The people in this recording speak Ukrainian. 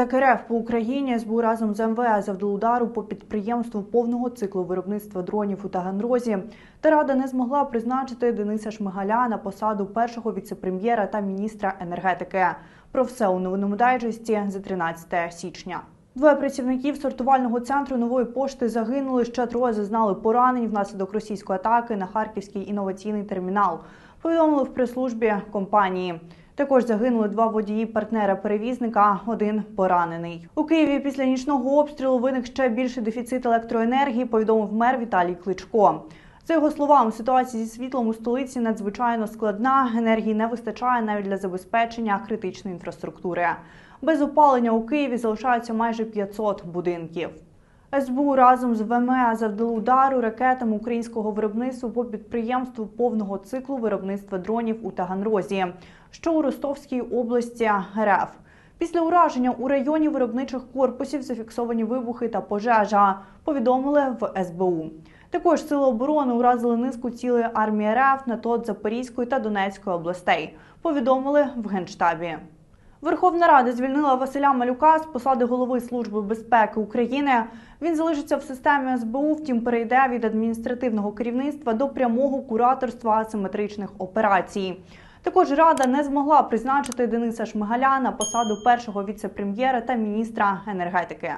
Так РФ по Україні СБУ разом з МВС завдали удару по підприємству повного циклу виробництва дронів у Таганрозі. Та рада не змогла призначити Дениса Шмигаля на посаду першого віцепрем'єра та міністра енергетики. Про все у новинному дайджесті за 13 січня. Двоє працівників сортувального центру нової пошти загинули. Ще троє зазнали поранень внаслідок російської атаки на харківський інноваційний термінал. Повідомили в прес-службі компанії. Також загинули два водії партнера перевізника, один поранений. У Києві після нічного обстрілу виник ще більший дефіцит електроенергії. Повідомив мер Віталій Кличко. За його словами, ситуація зі світлом у столиці надзвичайно складна. Енергії не вистачає навіть для забезпечення критичної інфраструктури. Без опалення у Києві залишаються майже 500 будинків. СБУ разом з ВМЕ завдали удару ракетами українського виробництва по підприємству повного циклу виробництва дронів у Таганрозі, що у Ростовській області РФ. Після ураження у районі виробничих корпусів зафіксовані вибухи та пожежа. Повідомили в СБУ. Також сили оборони уразили низку цілої армії РФ на тот Запорізької та Донецької областей. Повідомили в генштабі. Верховна Рада звільнила Василя Малюка з посади голови Служби безпеки України. Він залишиться в системі СБУ, втім перейде від адміністративного керівництва до прямого кураторства асиметричних операцій. Також рада не змогла призначити Дениса Шмигаля на посаду першого віце-прем'єра та міністра енергетики.